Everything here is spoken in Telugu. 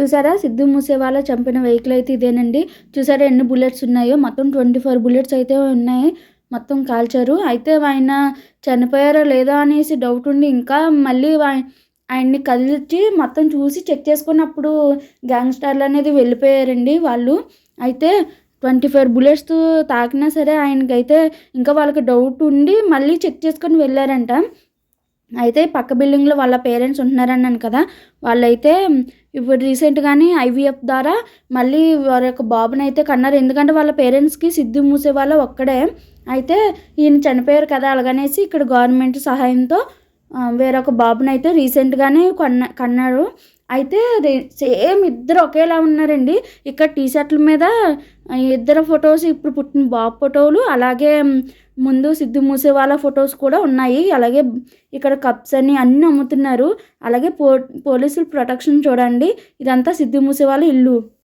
చూసారా? సిద్ధు మూసేవాళ్ళ చంపిన వెహికల్ అయితే ఇదేనండి. చూసారా ఎన్ని బుల్లెట్స్ ఉన్నాయో? మొత్తం ట్వంటీ ఫోర్ బుల్లెట్స్ అయితే ఉన్నాయి. మొత్తం కాల్చారు. అయితే ఆయన చనిపోయారో లేదో అనేసి డౌట్ ఉండి ఇంకా మళ్ళీ ఆయన్ని కదిలిచ్చి మొత్తం చూసి చెక్ చేసుకున్నప్పుడు గ్యాంగ్స్టర్లు అనేది వెళ్ళిపోయారండి వాళ్ళు. అయితే ట్వంటీ ఫోర్ బుల్లెట్స్ తాకినా సరే ఆయనకైతే ఇంకా వాళ్ళకి డౌట్ ఉండి మళ్ళీ చెక్ చేసుకొని వెళ్ళారంట. అయితే పక్క బిల్డింగ్లో వాళ్ళ పేరెంట్స్ ఉంటున్నారన్నాను కదా వాళ్ళైతే ఇప్పుడు రీసెంట్గానే ఐవీఎఫ్ ద్వారా మళ్ళీ వారి యొక్క బాబుని అయితే కన్నారు. ఎందుకంటే వాళ్ళ పేరెంట్స్కి సిద్ధు మూసే వాళ్ళ ఒక్కడే. అయితే ఈయన చనిపోయారు కదా అలాగనేసి ఇక్కడ గవర్నమెంట్ సహాయంతో వేరొక బాబుని అయితే రీసెంట్గానే కొన్న కన్నారు. అయితే రే- సేమ్ ఇద్దరు ఒకేలా ఉన్నారండి. ఇక్కడ టీ షర్ట్ల మీద ఇద్దరు ఫొటోస్ ఇప్పుడు పుట్టిన బాబు ఫోటోలు అలాగే ముందు సిద్ధు మూసే వాళ్ళ ఫొటోస్ కూడా ఉన్నాయి. అలాగే ఇక్కడ కప్స్ అని అన్నీ అమ్ముతున్నారు. అలాగే పో పోలీసులు ప్రొటెక్షన్ చూడండి. ఇదంతా సిద్ధు మూసే వాళ్ళ ఇల్లు.